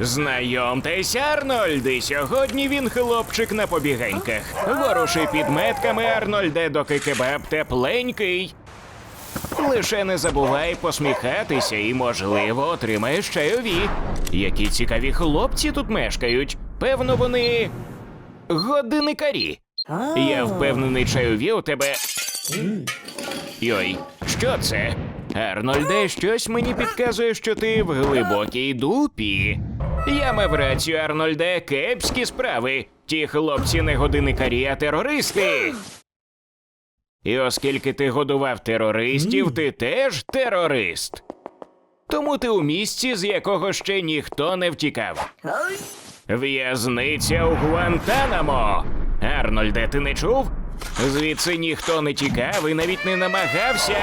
Знайомтесь, Арнольд, сьогодні він хлопчик на побігеньках. Воруши підметками, Арнольде, доки кебаб тепленький. Лише не забувай посміхатися і, можливо, отримаєш чайові. Які цікаві хлопці тут мешкають. Певно, вони годинникарі. Я впевнений, чайові у тебе. Йой, що це? Арнольде, щось мені підказує, що ти в глибокій дупі. Я мав рацію, Арнольде, кепські справи. Ті хлопці не годинникарі, а терористи. І оскільки ти годував терористів, ти теж терорист. Тому ти у місці, з якого ще ніхто не втікав. В'язниця у Гуантанамо. Арнольде, ти не чув? Звідси ніхто не тікав і навіть не намагався.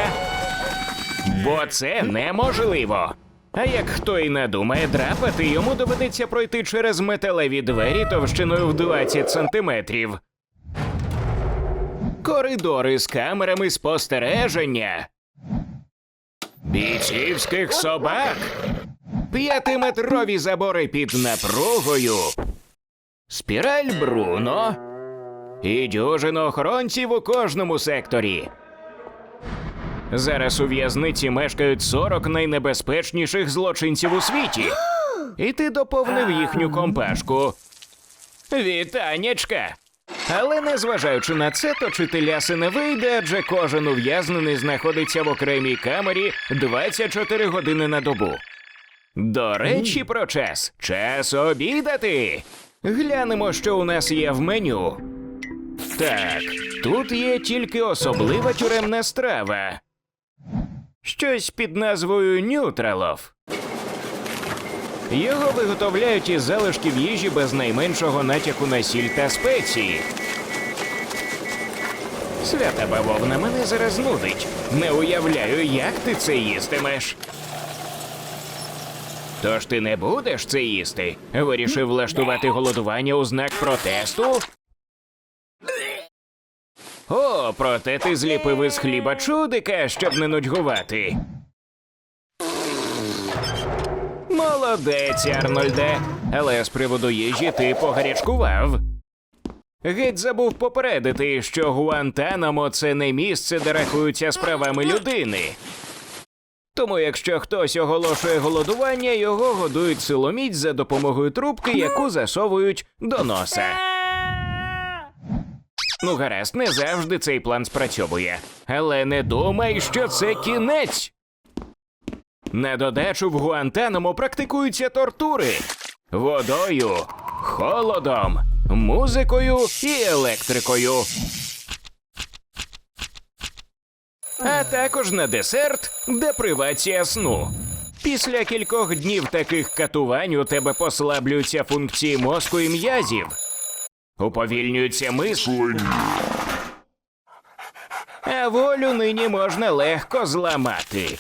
Бо це неможливо. А як хто й надумає драпати, йому доведеться пройти через металеві двері товщиною в 20 сантиметрів. Коридори з камерами спостереження. Бійцівських собак. П'ятиметрові забори під напругою. Спіраль Бруно. І дюжина охоронців у кожному секторі. Зараз у в'язниці мешкають 40 найнебезпечніших злочинців у світі. І ти доповнив їхню компашку. Вітанечка! Але незважаючи на це, точити не вийде, адже кожен ув'язнений знаходиться в окремій камері 24 години на добу. До речі, про час. Час обідати. Глянемо, що у нас є в меню. Так, тут є тільки особлива тюремна страва. Щось під назвою Нютралов. Його виготовляють із залишків їжі без найменшого натяку на сіль та спеції. Свята бавовна мене зараз нудить. Не уявляю, як ти це їстимеш. Тож ти не будеш це їсти? Вирішив влаштувати голодування у знак протесту? О, проте ти зліпив із хліба чудика, щоб не нудьгувати. Молодець, Арнольде. Але з приводу їжі ти погарячкував. Геть забув попередити, що Гуантанамо це не місце, де рахуються справами людини. Тому, якщо хтось оголошує голодування, його годують силоміць за допомогою трубки, яку засовують до носа. Ну, гаразд, не завжди цей план спрацьовує. Але не думай, що це кінець. На додачу в Гуантанамо практикуються тортури водою, холодом, музикою і електрикою. А також на десерт депривація сну. Після кількох днів таких катувань у тебе послаблюються функції мозку і м'язів. Уповільнюється мислення. А волю нині можна легко зламати.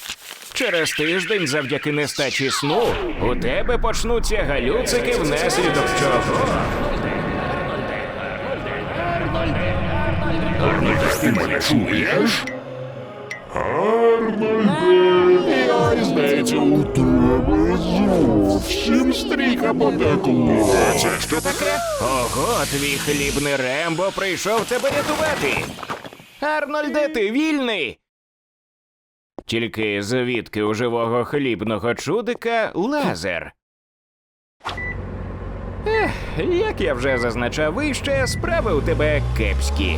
Через тиждень, завдяки нестачі сну, у тебе почнуться галюцики внаслідок чого. Арнольде, ти мене чуєш? Арнольде, здається, у тебе зовсім стріка потекло. Це що таке? Ого, твій хлібний Рембо прийшов тебе рятувати. Арнольде, ти вільний. Тільки звідки у живого хлібного чудика лазер. Ех, як я вже зазначав вище, справи у тебе кепські.